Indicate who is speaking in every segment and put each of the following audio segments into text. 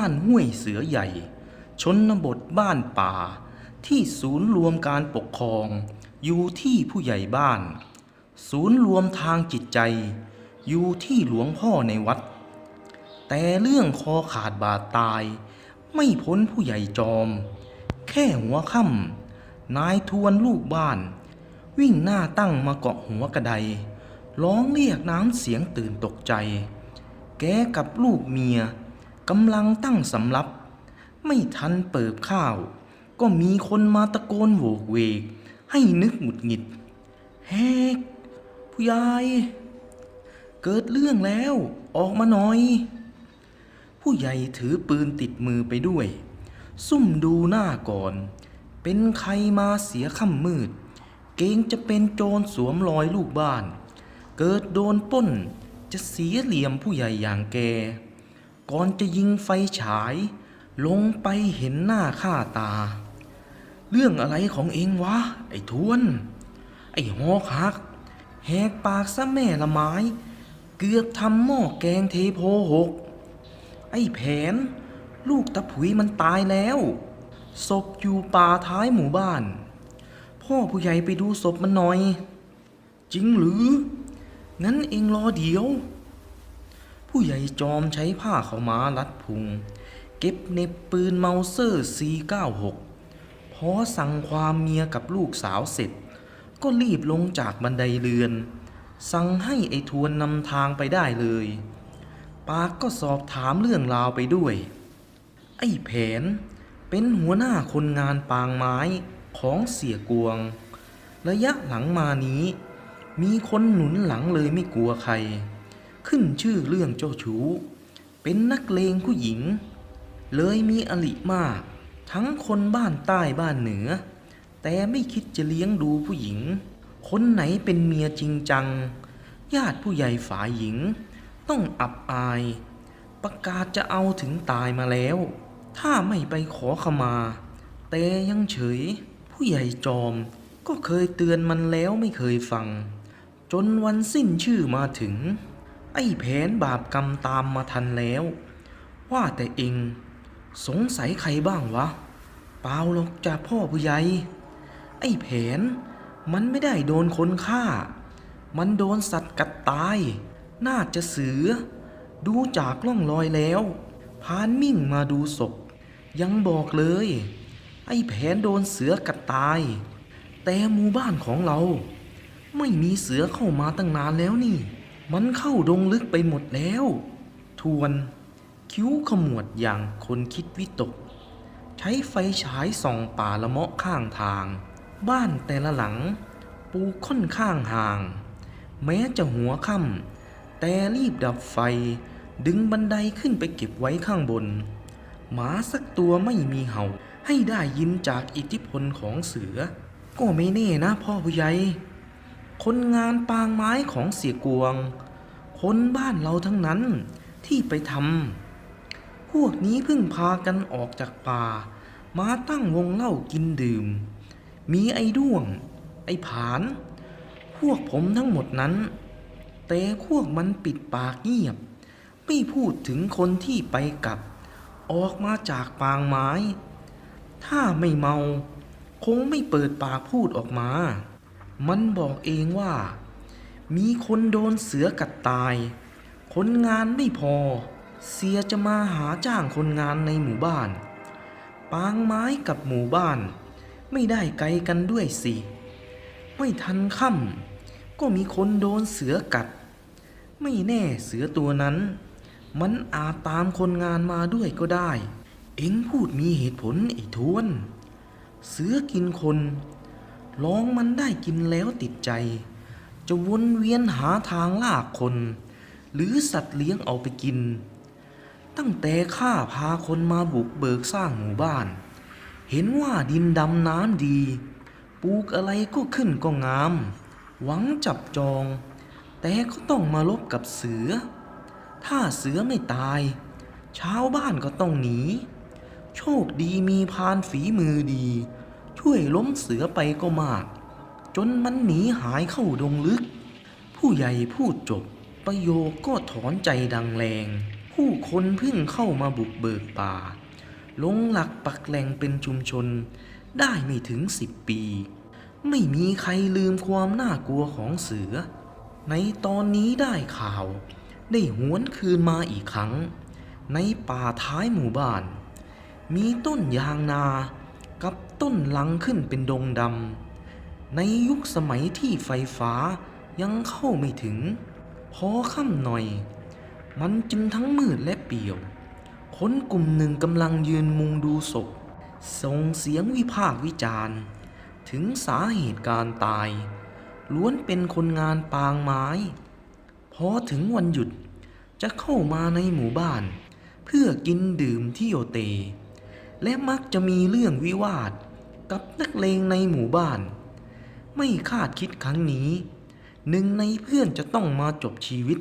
Speaker 1: บ้านห้วยเสือใหญ่ ชนบทบ้านป่า ที่ศูนย์รวมการปกครอง อยู่ที่ผู้ใหญ่บ้าน ศูนย์รวมทางจิตใจ อยู่ที่หลวงพ่อในวัด แต่เรื่องคอขาดบาดตาย ไม่พ้นผู้ใหญ่จอม แค่หัวค่ำนายทวนลูกบ้าน วิ่งหน้าตั้งมาเกาะหัวกระไดร้องเรียกน้ำเสียงตื่นตกใจ แกกับลูกเมีย กำลังตั้งสำรับ ไม่ทันเปิบข้าว ก็มีคนมาตะโกนโวกเวก ให้นึกหงุดหงิดแฮกผู้ใหญ่เกิดเรื่องแล้วออกมาหน่อย ผู้ใหญ่ถือปืนติดมือไปด้วย ซุ่มดูหน้าก่อน เป็นใครมาเสียค่ำมืด เกงจะเป็นโจรสวมรอยลูกบ้าน เกิดโดนป้นจะเสียเหลี่ยมผู้ใหญ่อย่างแก ก่อนจะยิงไฟฉาย ลงไปเห็นหน้าค่าตา เรื่องอะไรของเองวะ ไอ้ทวน ไอ้หอกหักแหกปากซะแม่ละไม้ เกือบทำหม้อแกงเทโพหก ไอ้แผน ลูกตะผุยมันตายแล้ว ศพอยู่ป่าท้ายหมู่บ้าน พ่อผู้ใหญ่ไปดูศพมันหน่อย จริงหรือ งั้นเองรอเดี๋ยว ผู้ใหญ่จอมใช้ผ้าเขามารัดพุง เก็บเน็บปืนเมาเซอร์496 พอสั่งความเมียกับลูกสาวเสร็จ ก็รีบลงจากบันไดเรือน สั่งให้ไอ้ทวนนำทางไปได้เลย ปากก็สอบถามเรื่องราวไปด้วย ไอ้แผนเป็นหัวหน้าคนงานปางไม้ของเสียกวง ระยะหลังมานี้ มีคนหนุนหลังเลยไม่กลัวใคร ขึ้นชื่อเรื่องเจ้าชู้ เป็นนักเลงผู้หญิง เลยมีอลิมาก ทั้งคนบ้านใต้บ้านเหนือ แต่ไม่คิดจะเลี้ยงดูผู้หญิง คนไหนเป็นเมียจริงจัง ญาติผู้ใหญ่ฝ่ายหญิง ต้องอับอาย ประกาศจะเอาถึงตายมาแล้ว ถ้าไม่ไปขอขมา แต่ยังเฉย ผู้ใหญ่จอมก็เคยเตือนมันแล้วไม่เคยฟัง จนวันสิ้นชื่อมาถึง ไอ้แผนบาปกรรมตามมาทันแล้ว ว่าแต่เองสงสัยใครบ้างวะ เปล่าหรอกจากพ่อผู้ใหญ่ ไอ้แผนมันไม่ได้โดนคนฆ่า มันโดนสัตว์กัดตาย น่าจะเสือ ดูจากล่องรอยแล้ว พานมิ่งมาดูศพ ยังบอกเลย ไอ้แผนโดนเสือกัดตาย แต่หมู่บ้านของเรา ไม่มีเสือเข้ามาตั้งนานแล้วนี่ มันเข้าดงลึกไปหมดแล้ว ทวนคิ้วขมวดอย่างคนคิดวิตก ใช้ไฟฉายส่องป่าละเมาะข้างทาง บ้านแต่ละหลัง ปูค่อนข้างห่าง แม้จะหัวค่ำแต่รีบดับไฟ ดึงบันไดขึ้นไปเก็บไว้ข้างบน หมาสักตัวไม่มีเห่าให้ได้ยินจากอิทธิพลของเสือ ก็ไม่แน่นะพ่อผู้ใหญ่ คนงานปางไม้ของเสียกวง คนบ้านเราทั้งนั้นที่ไปทำพวกนี้เพิ่งพากันออกจากป่า มาตั้งวงเล่ากินดื่ม มีไอ้ด้วง ไอ้ผาน พวกผมทั้งหมดนั้น แต่พวกมันปิดปากเงียบ ไม่พูดถึงคนที่ไปกับ ออกมาจากปางไม้ ถ้าไม่เมา คงไม่เปิดปากพูดออกมา มันบอกเองว่า มีคนโดนเสือกัดตาย คนงานไม่พอ เสียจะมาหาจ้างคนงานในหมู่บ้าน ปางไม้กับหมู่บ้าน ไม่ได้ไกลกันด้วยสิ ไม่ทันค่ำก็มีคนโดนเสือกัด ไม่แน่เสือตัวนั้น มันอาจตามคนงานมาด้วยก็ได้ เอ็งพูดมีเหตุผลไอ้ทวน เสือกินคน ลองมันได้กินแล้วติดใจ จะวนเวียนหาทางลากคน หรือสัตว์เลี้ยงเอาไปกิน ตั้งแต่ข้าพาคนมาบุกเบิกสร้างหมู่บ้าน เห็นว่าดินดำน้ำดี ปลูกอะไรก็ขึ้นก็งาม หวังจับจอง แต่ก็ต้องมาลบกับเสือ ถ้าเสือไม่ตายชาวบ้านก็ต้องหนี โชคดีมีพานฝีมือดี ช่วยล้มเสือไปก็มาก จนมันหนีหายเข้าดงลึก ผู้ใหญ่พูดจบ ประโยคก็ถอนใจดังแรง ผู้คนเพิ่งเข้ามาบุกเบิกป่า ลงหลักปักแหล่งเป็นชุมชน ได้ไม่ถึงสิบปี ไม่มีใครลืมความน่ากลัวของเสือ ในตอนนี้ได้ข่าว ได้หวนคืนมาอีกครั้ง ในป่าท้ายหมู่บ้าน มีต้นยางนา ต้นลังขึ้นเป็นดงดำ ในยุคสมัยที่ไฟฟ้ายังเข้าไม่ถึง พอค่ำหน่อย มันจึงทั้งมืดและเปี่ยว คนกลุ่มหนึ่งกำลังยืนมุงดูศพ ส่งเสียงวิพากษ์วิจารณ์ ถึงสาเหตุการตาย ล้วนเป็นคนงานปางไม้ พอถึงวันหยุดจะเข้ามาในหมู่บ้าน เพื่อกินดื่มที่โยเต และมักจะมีเรื่องวิวาท กับนักเลงในหมู่บ้าน ไม่คาดคิดครั้งนี้ หนึ่งในเพื่อนจะต้องมาจบชีวิต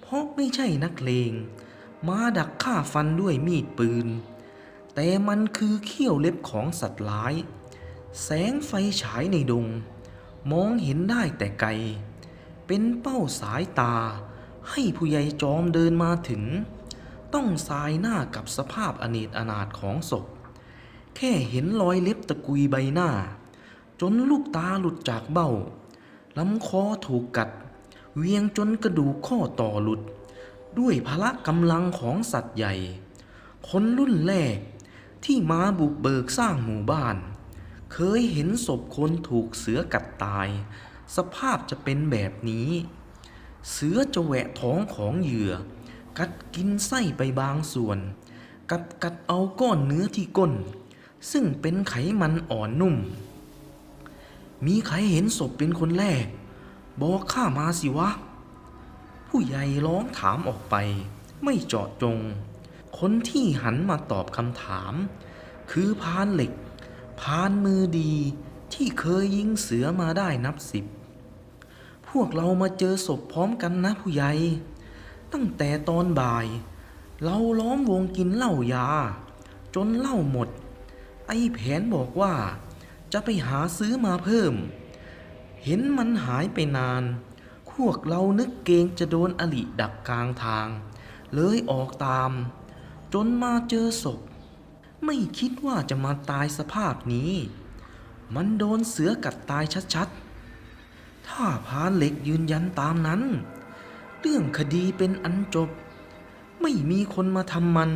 Speaker 1: เพราะไม่ใช่นักเลง มาดักฆ่าฟันด้วยมีดปืน แต่มันคือเขี้ยวเล็บของสัตว์ร้าย แสงไฟฉายในดง มองเห็นได้แต่ไกล เป็นเป้าสายตา ให้ผู้ใหญ่จอมเดินมาถึง ต้องสายหน้ากับสภาพอเนจอนาถของศพ แค่เห็นรอยเล็บตะกุยใบหน้า จนลูกตาหลุดจากเบ้าลำคอถูกกัด เวียงจนกระดูกข้อต่อหลุด ด้วยพละกำลังของสัตว์ใหญ่ คนรุ่นแรกที่มาบุกเบิกสร้างหมู่บ้าน เคยเห็นศพคนถูกเสือกัดตาย สภาพจะเป็นแบบนี้ เสือจะแหวะท้องของเหยื่อ กัดกินไส้ไปบางส่วน กับกัดเอาก้อนเนื้อที่ก้น ซึ่งเป็นไขมันอ่อนนุ่ม มีใครเห็นศพเป็นคนแรก บอกข้ามาสิวะ ผู้ใหญ่ร้องถามออกไป ไม่เจาะจง คนที่หันมาตอบคำถาม คือพานเหล็ก พานมือดีที่เคยยิงเสือมาได้นับสิบ พวกเรามาเจอศพพร้อมกันนะผู้ใหญ่ ตั้งแต่ตอนบ่าย เราล้อมวงกินเหล้ายา จนเหล้าหมด ไอ้แผนบอกว่า จะไปหาซื้อมาเพิ่ม เห็นมันหายไปนาน พวกเรานึกเกงจะโดนอลิดักกลางทาง เลยออกตาม จนมาเจอศพ ไม่คิดว่าจะมาตายสภาพนี้ มันโดนเสือกัดตายชัดๆ ถ้าพานเหล็กยืนยันตามนั้น เรื่องคดีเป็นอันจบ ไม่มีคนมาทำมัน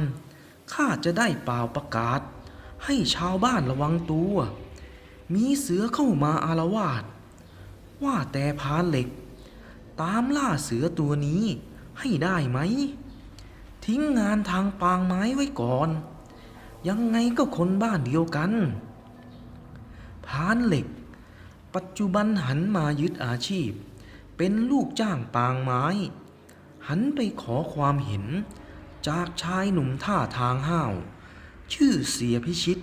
Speaker 1: ข้าจะได้เปล่าประกาศ ให้ชาวบ้านระวังตัว มีเสือเข้ามาอารวาสว่าแต่พานเหล็ก ตามล่าเสือตัวนี้ให้ได้ไหม ทิ้งงานทางปางไม้ไว้ก่อน ยังไงก็คนบ้านเดียวกัน พานเหล็ก ปัจจุบันหันมายึดอาชีพ เป็นลูกจ้างปางไม้ หันไปขอความเห็นจากชายหนุ่มท่าทางห้าว ชื่อเสียพิชิต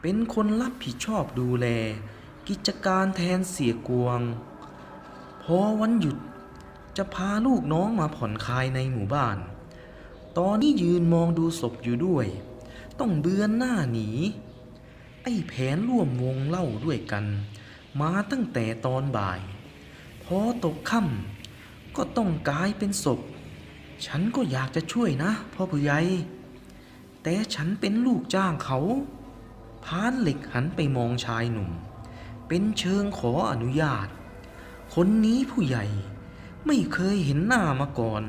Speaker 1: เป็นคนรับผิดชอบดูแล กิจการแทนเสียกวง พอวันหยุดจะพาลูกน้องมาผ่อนคลายในหมู่บ้าน ตอนนี้ยืนมองดูศพอยู่ด้วย ต้องเบือนหน้าหนี ไอ้แผนร่วมวงเล่าด้วยกัน มาตั้งแต่ตอนบ่าย พอตกค่ำก็ต้องกลายเป็นศพ ฉันก็อยากจะช่วยนะพ่อผู้ใหญ่ แต่ฉันเป็นลูกจ้างเขา พานเหล็กหันไปมองชายหนุ่ม เป็นเชิงขออนุญาต คนนี้ผู้ใหญ่ไม่เคยเห็นหน้ามาก่อน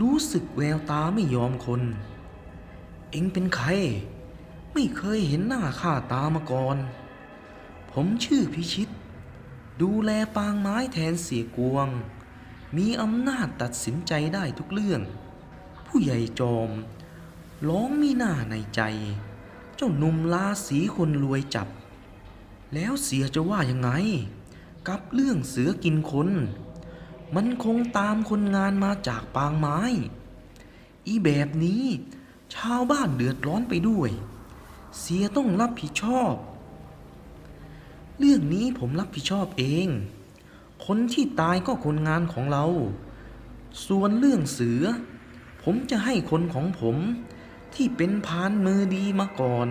Speaker 1: รู้สึกแววตาไม่ยอมคน เอ็งเป็นใคร ไม่เคยเห็นหน้าค่าตามาก่อน ผมชื่อพิชิต ดูแลปางไม้แทนเสียกวง มีอำนาจตัดสินใจได้ทุกเรื่อง ผู้ใหญ่จอม ร้องมีหน้าในใจ เจ้าหนุ่มลาสีคนรวยจับ แล้วเสียจะว่ายังไง กับเรื่องเสือกินคน มันคงตามคนงานมาจากปางไม้ อีแบบนี้ ชาวบ้านเดือดร้อนไปด้วย เสียต้องรับผิดชอบ เรื่องนี้ผมรับผิดชอบเอง คนที่ตายก็คนงานของเรา ส่วนเรื่องเสือ ผมจะให้คนของผม ที่เป็นพานมือดีมาก่อน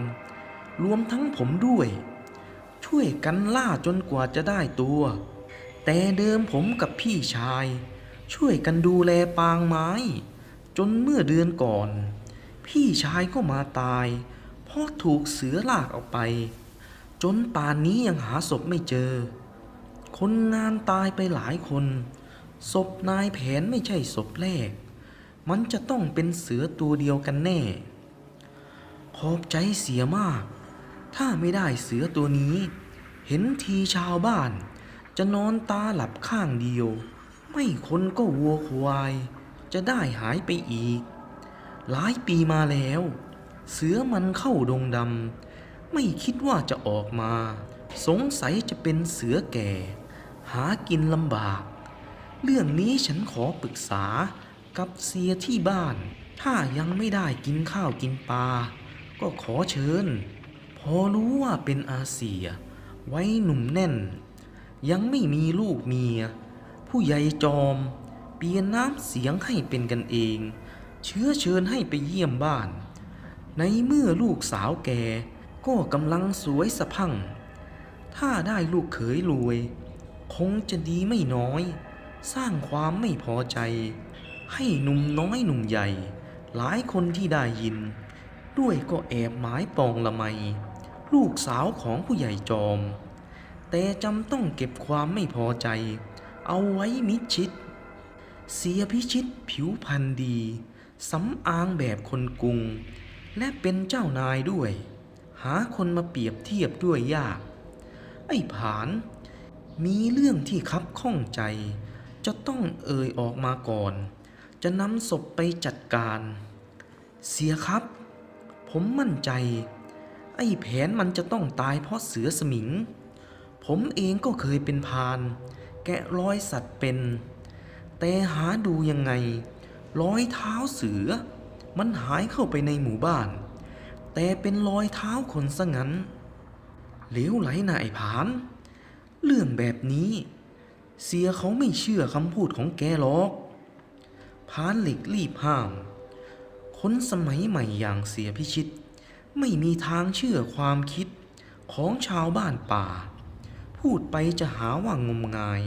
Speaker 1: รวมทั้งผมด้วย ช่วยกันล่าจนกว่าจะได้ตัว แต่เดิมผมกับพี่ชาย ช่วยกันดูแลปางไม้ จนเมื่อเดือนก่อน พี่ชายก็มาตาย เพราะถูกเสือลากออกไป จนป่านนี้ยังหาศพไม่เจอ คนงานตายไปหลายคนศพนายแผนไม่ใช่ศพแรก มันจะต้องเป็นเสือตัวเดียวกันแน่ ขอบใจเสียมาก ถ้าไม่ได้เสือตัวนี้ เห็นทีชาวบ้าน จะนอนตาหลับข้างเดียว ไม่คนก็วัวควาย จะได้หายไปอีก หลายปีมาแล้ว เสือมันเข้าดงดำ ไม่คิดว่าจะออกมา สงสัยจะเป็นเสือแก่ หากินลำบาก เรื่องนี้ฉันขอปรึกษากับเสียที่บ้าน ถ้ายังไม่ได้กินข้าวกินปลา ก็ขอเชิญ พอรู้ว่าเป็นอาเซีย ไว้หนุ่มแน่น ยังไม่มีลูกเมีย ผู้ใหญ่จอม เปลี่ยนน้ำเสียงให้เป็นกันเอง เชื้อเชิญให้ไปเยี่ยมบ้าน ในเมื่อลูกสาวแกก็กำลังสวยสะพัง ถ้าได้ลูกเขยรวย คงจะดีไม่น้อย สร้างความไม่พอใจ ให้หนุ่มน้อยหนุ่มใหญ่ หลายคนที่ได้ยิน ด้วยก็แอบหมายปองละไม ลูกสาวของผู้ใหญ่จอม แต่จำต้องเก็บความไม่พอใจ เอาไว้มิดชิด เสียพิชิตผิวพรรณดีสำอางแบบคนกรุง และเป็นเจ้านายด้วย หาคนมาเปรียบเทียบด้วยยาก ไอ้ผาน มีเรื่องที่คับข้องใจ จะต้องเอ่ยออกมาก่อน จะนำศพไปจัดการ เสียครับ ผมมั่นใจ ไอ้แผนมันจะต้องตายเพราะเสือสมิง ผมเองก็เคยเป็นพาน แกะรอยสัตว์เป็น แต่หาดูยังไงรอยเท้าเสือ มันหายเข้าไปในหมู่บ้าน แต่เป็นรอยเท้าคนซะงั้นเหลวไหลนะไอ้ผาน เรื่องแบบนี้ เสียเขาไม่เชื่อคำพูดของแกหรอกพานเหล็กรีบห้าม คนสมัยใหม่อย่างเสียพิชิต ไม่มีทางเชื่อความคิดของชาวบ้านป่า พูดไปจะหาว่างมงาย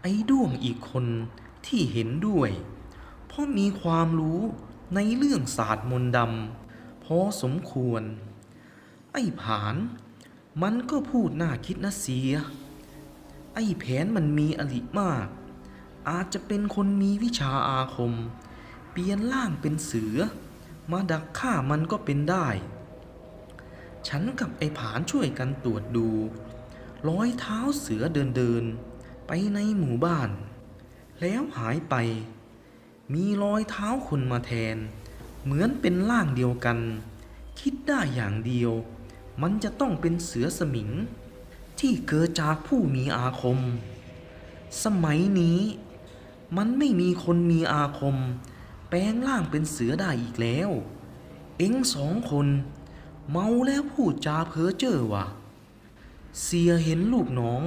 Speaker 1: ไอ้ด้วงอีกคนที่เห็นด้วย เพราะมีความรู้ในเรื่องศาสตร์มนต์ดำพอสมควร ไอ้ผาน มันก็พูดน่าคิดนะเสีย ไอ้แผนมันมีอลิมาก อาจจะเป็นคนมีวิชาอาคม ปลี่ยนร่างเป็นเสือ มาดักฆ่ามันก็เป็นได้ ฉันกับไอ้ผานช่วยกันตรวจดูรอยเท้าเสือเดินเดินไปในหมู่บ้าน แล้วหายไป มีรอยเท้าคนมาแทน เหมือนเป็นร่างเดียวกัน คิดได้อย่างเดียว มันจะต้องเป็นเสือสมิง ที่เกิดจากผู้มีอาคม สมัยนี้ มันไม่มีคนมีอาคม แปลงร่างเป็นเสือได้อีกแล้ว เอ็งสองคน เมาแล้วพูดจาเพ้อเจ้อว่ะเสียเห็นลูกน้อง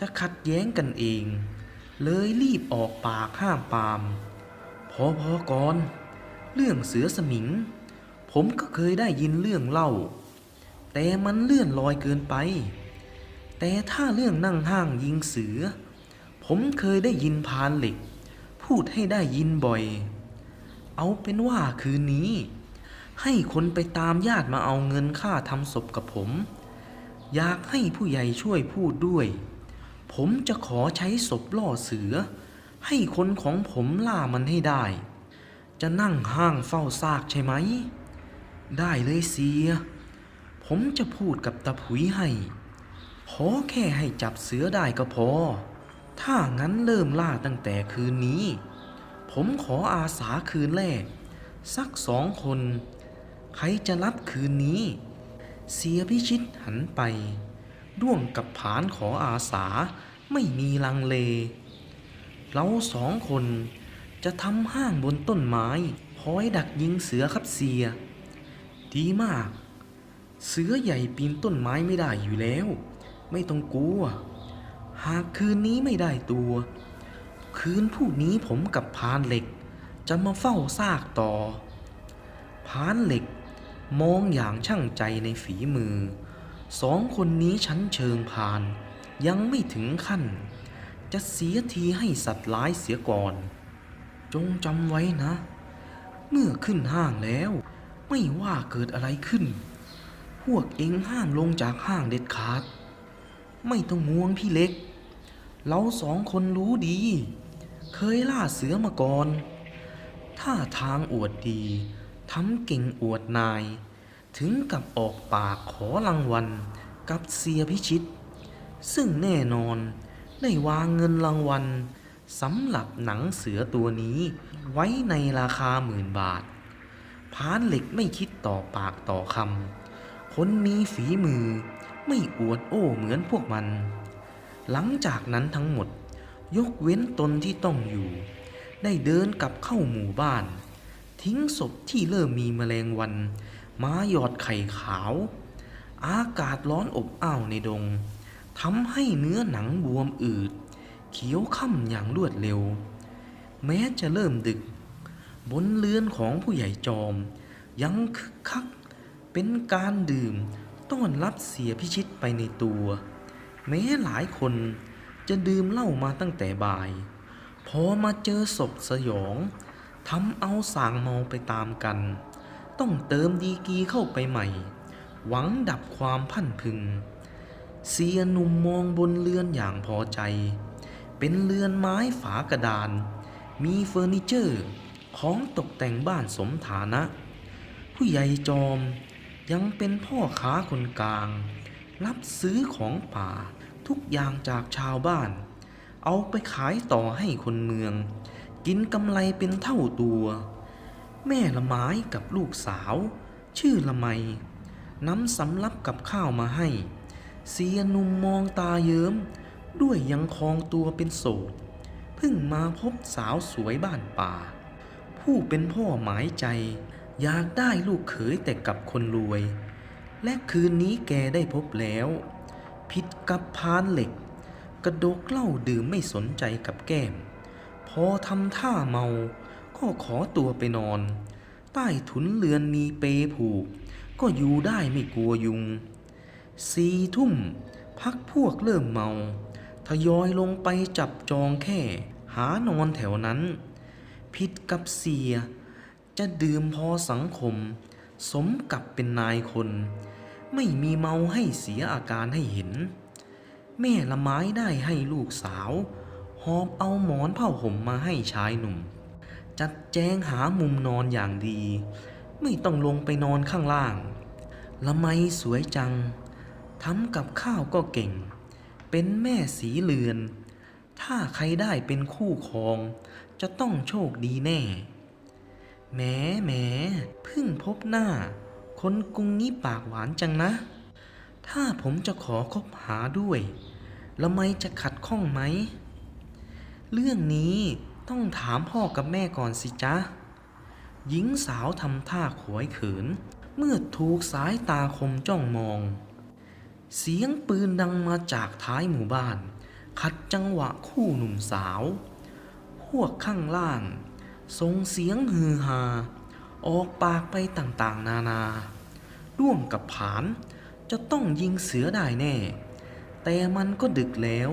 Speaker 1: จะขัดแย้งกันเอง เลยรีบออกปากห้ามปาม พอพอก่อน เรื่องเสือสมิง ผมก็เคยได้ยินเรื่องเล่า แต่มันเลื่อนลอยเกินไป แต่ถ้าเรื่องนั่งห้างยิงเสือ ผมเคยได้ยินพานเหล็ก พูดให้ได้ยินบ่อย เอาเป็นว่าคืนนี้ ให้คนไปตามญาติมาเอาเงินค่าทำศพกับผม อยากให้ผู้ใหญ่ช่วยพูดด้วย ผมจะขอใช้ศพล่อเสือ ให้คนของผมล่ามันให้ได้ จะนั่งห้างเฝ้าซากใช่ไหม ได้เลยเสีย ผมจะพูดกับตาผุยให้ขอแค่ให้จับเสือได้ก็พอ ถ้างั้นเริ่มล่าตั้งแต่คืนนี้ ผมขออาสาคืนแรก สักสองคน ใครจะรับคืนนี้ เสียพิชิตหันไปด้วงกับผานขออาสาไม่มีลังเล เราสองคนจะทำห้างบนต้นไม้คอยดักยิงเสือครับเสีย ดีมาก เสือใหญ่ปีนต้นไม้ไม่ได้อยู่แล้ว ไม่ต้องกลัว หากคืนนี้ไม่ได้ตัว คืนพรุ่งนี้ผมกับพานเหล็ก จะมาเฝ้าซากต่อ พานเหล็กมองอย่างช่างใจในฝีมือ สองคนนี้ชั้นเชิงพาน ยังไม่ถึงขั้น จะเสียทีให้สัตว์ร้ายเสียก่อน จงจำไว้นะ เมื่อขึ้นห้างแล้ว ไม่ว่าเกิดอะไรขึ้น พวกเองห้ามลงจากห้างเด็ดขาด ไม่ต้องห่วงพี่เล็ก เราสองคนรู้ดี เคยล่าเสือมาก่อนถ้าทางอวดดี ทำเก่งอวดนาย ถึงกับออกปากขอรางวัลกับเสียพิชิต ซึ่งแน่นอนได้วางเงินรางวัลสำหรับหนังเสือตัวนี้ไว้ในราคาหมื่นบาท พานเหล็กไม่คิดต่อปากต่อคำ คนมีฝีมือไม่อวดโอ้เหมือนพวกมัน หลังจากนั้นทั้งหมด ยกเว้นตนที่ต้องอยู่ ได้เดินกลับเข้าหมู่บ้าน ทิ้งศพที่เริ่มมีแมลงวันม้าหยอดไข่ขาว อากาศร้อนอบอ้าวในดงทำให้เนื้อหนังบวมอืด เขียวค่ำอย่างรวดเร็ว แม้จะเริ่มดึก บนเรือนของผู้ใหญ่จอม ยังคึกคัก เป็นการดื่มต้อนรับเสียพิชิตไปในตัว แม้หลายคน จะดื่มเหล้ามาตั้งแต่บ่าย พอมาเจอศพสยองทำเอาสางเมาไปตามกัน ต้องเติมดีกีเข้าไปใหม่ หวังดับความพันพึง เสียหนุ่มมองบนเรือนอย่างพอใจ เป็นเรือนไม้ฝากระดาน มีเฟอร์นิเจอร์ของตกแต่งบ้านสมฐานะ ผู้ใหญ่จอมยังเป็นพ่อค้าคนกลาง รับซื้อของป่า ทุกอย่างจากชาวบ้าน เอาไปขายต่อให้คนเมือง กินกำไรเป็นเท่าตัว แม่ละไม้กับลูกสาว ชื่อละไมนำสำรับกับข้าวมาให้ เสียหนุ่มมองตาเยิ้ม ด้วยยังคองตัวเป็นโสดเพิ่งมาพบสาวสวยบ้านป่า ผู้เป็นพ่อหมายใจ อยากได้ลูกเขยแต่กับคนรวย และคืนนี้แกได้พบแล้ว ผิดกับพานเหล็ก กระโดกเหล้าดื่มไม่สนใจกับแก้ม พอทำท่าเมา ก็ขอตัวไปนอน ใต้ถุนเรือนมีเปผูก ก็อยู่ได้ไม่กลัวยุงสี่ทุ่ม พักพวกเริ่มเมา ทยอยลงไปจับจองแค่ หานอนแถวนั้น ผิดกับเสีย จะดื่มพอสังคม สมกับเป็นนายคน ไม่มีเมาให้เสียอาการให้เห็น แม่ละไม้ได้ให้ลูกสาวหอบเอาหมอนผ้าห่มมาให้ชายหนุ่ม จัดแจงหามุมนอนอย่างดี ไม่ต้องลงไปนอนข้างล่าง ละไมสวยจังทำกับข้าวก็เก่ง เป็นแม่สีเลือน ถ้าใครได้เป็นคู่ครอง จะต้องโชคดีแน่แหมแหมเพิ่งพบหน้า คนกรุงนี้ปากหวานจังนะ ถ้าผมจะขอคบหาด้วยละไมจะขัดข้องไหม เรื่องนี้ต้องถามพ่อกับแม่ก่อนสิจ๊ะ หญิงสาวทำท่าขวยเขิน เมื่อถูกสายตาคมจ้องมอง เสียงปืนดังมาจากท้ายหมู่บ้าน ขัดจังหวะคู่หนุ่มสาว พวกข้างล่างส่งเสียงฮือฮา ออกปากไปต่างๆ นานา ร่วมกับผานจะต้องยิงเสือได้แน่ แต่มันก็ดึกแล้ว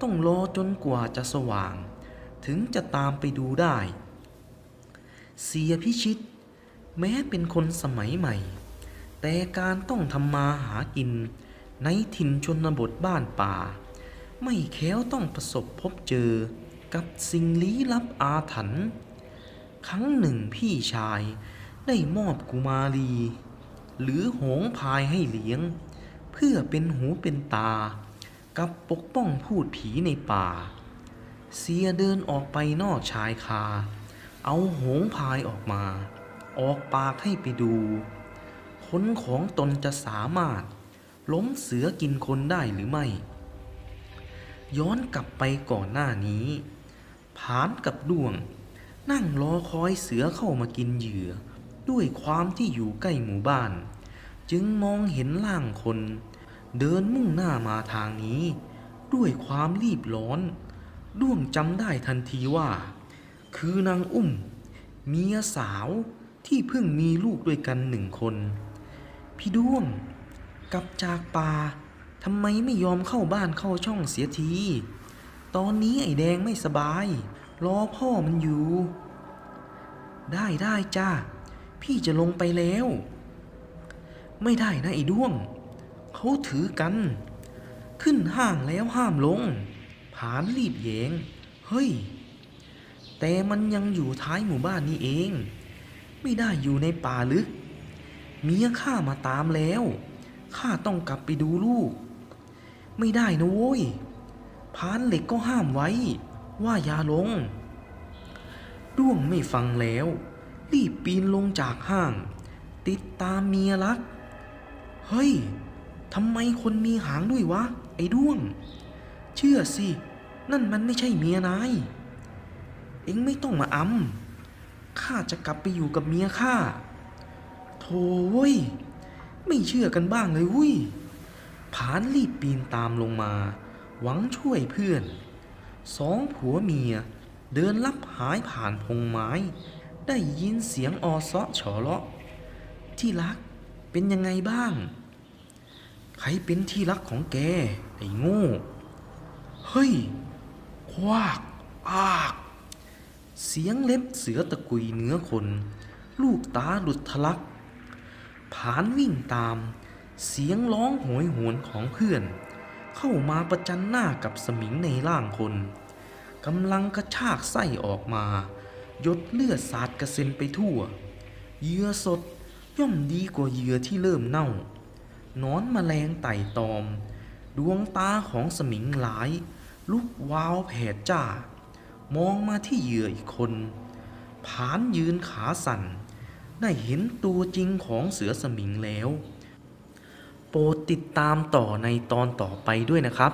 Speaker 1: ต้องรอจนกว่าจะสว่าง ถึงจะตามไปดูได้ เสียพิชิต แม้เป็นคนสมัยใหม่ แต่การต้องทำมาหากิน ในถิ่นชนบทบ้านป่า ไม่แค้วต้องประสบพบเจอกับสิ่งลี้ลับอาถรรพ์ ครั้งหนึ่งพี่ชาย ได้มอบกุมารี หรือหงพายให้เลี้ยง เพื่อเป็นหูเป็นตา กับปกป้องพูดผีในป่า เสียเดินออกไปนอกชายคา เอาหงพายออกมา ออกปากให้ไปดูคนของตนจะสามารถ ล้มเสือกินคนได้หรือไม่ ย้อนกลับไปก่อนหน้านี้ผานกับดวง นั่งรอคอยเสือเข้ามากินเหยื่อ ด้วยความที่อยู่ใกล้หมู่บ้าน จึงมองเห็นร่างคน เดินมุ่งหน้ามาทางนี้ ด้วยความรีบร้อน ด้วงจำได้ทันทีว่า คือนางอุ้ม เมียสาวที่เพิ่งมีลูกด้วยกันหนึ่งคน พี่ด้วงกลับจากป่าทำไมไม่ยอมเข้าบ้านเข้าช่องเสียที ตอนนี้ไอ้แดงไม่สบาย รอพ่อมันอยู่ ได้ได้จ้า พี่จะลงไปแล้ว ไม่ได้นะไอ้ด้วง เขาถือกัน ขึ้นห้างแล้วห้ามลง ผานรีบแยง เฮ้ย แต่มันยังอยู่ท้ายหมู่บ้านนี่เอง ไม่ได้อยู่ในป่าลึก เมียข้ามาตามแล้ว ข้าต้องกลับไปดูลูก ไม่ได้นะโว้ยพานเหล็กก็ห้ามไว้ ว่าอย่าลง ด้วงไม่ฟังแล้ว รีบปีนลงจากห้าง ติดตามเมียรัก เฮ้ยทำไมคนมีหางด้วยวะ ไอ้ด้วง เชื่อสิ นั่นมันไม่ใช่เมียนาย เอ็งไม่ต้องมาอ้ำข้าจะกลับไปอยู่กับเมียข้าโธ่เว้ย ไม่เชื่อกันบ้างเลยวุ้ยผานรีบปีนตามลงมา หวังช่วยเพื่อน สองผัวเมีย เดินลับหายผ่านพงไม้ ได้ยินเสียงออเซาะฉอเลาะ ที่รักเป็นยังไงบ้าง ใครเป็นที่รักของแก ไอ้โง่ เฮ้ย ควากอาก เสียงเล็บเสือตะกุยเนื้อคน ลูกตาหลุดทะลัก ผานวิ่งตาม เสียงร้องโหยหวนของเพื่อน เข้ามาประจันหน้ากับสมิงในร่างคนกำลังกระชากไส้ออกมาหยดเลือดสาดกระเซ็นไปทั่ว เหยื่อสดย่อมดีกว่าเหยื่อที่เริ่มเน่านอนแมลงไต่ตอม ดวงตาของสมิงหลาย ลุกวาวแผดจ้า มองมาที่เหยื่ออีกคนผานยืนขาสั่น ได้เห็นตัวจริงของเสือสมิงแล้ว โปรดติดตามต่อในตอนต่อไปด้วยนะครับ